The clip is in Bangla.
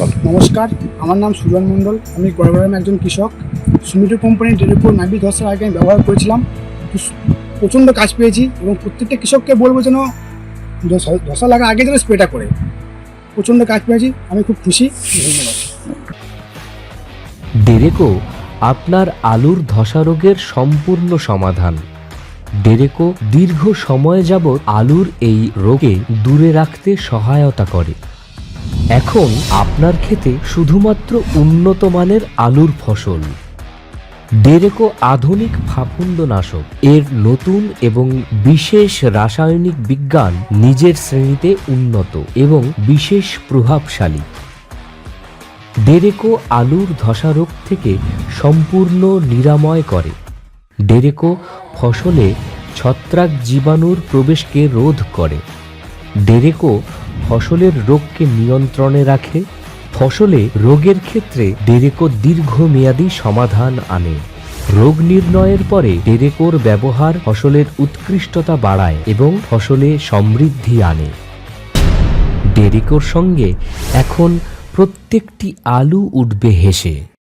বল নমস্কার আমার নাম সুজন মণ্ডল। আমি গড়গ্রামের একজন কৃষক। সুমিটো কোম্পানির ডেরেকো নাইবি দশের আগে আমি ব্যবহার করেছিলাম। প্রচণ্ড কাজ পেয়েছি এবং প্রত্যেকটা কৃষককে বলব যেন ধসা- ধসা লাগার আগে যেন স্প্রেটা করে। প্রচণ্ড কাজ পেয়েছি। আমি খুব খুশি। ধন্যবাদ। ডেরেকো আপনার আলুর ধসা রোগের সম্পূর্ণ সমাধান। ডেরেকো দীর্ঘ সময় যাবৎ আলুর এই রোগে দূরে রাখতে সহায়তা করে। এখন আপনার ক্ষেতে শুধুমাত্র উন্নত মানের আলুর ফসল। ডেরেকো আধুনিক ফাফুন্দনাশক এর নতুন এবং বিশেষ রাসায়নিক বিজ্ঞান নিজের শ্রেণীতে উন্নত এবং বিশেষ প্রভাবশালী। ডেরেকো আলুর ধসা রোগ থেকে সম্পূর্ণ নিরাময় করে। ডেরেকো ফসলে ছত্রাক জীবাণুর প্রবেশকে রোধ করে। ডেরেকো ফসলের রোগকে নিয়ন্ত্রণে রাখে, ফসলে রোগের ক্ষেত্রে ডেরেকো দীর্ঘমেয়াদী সমাধান আনে। রোগ নির্ণয়ের পরে ডেরেকোর ব্যবহার ফসলের উৎকৃষ্টতা বাড়ায় এবং ফসলে সমৃদ্ধি আনে। ডেরেকোর সঙ্গে এখন প্রত্যেকটি আলু উঠবে হেসে।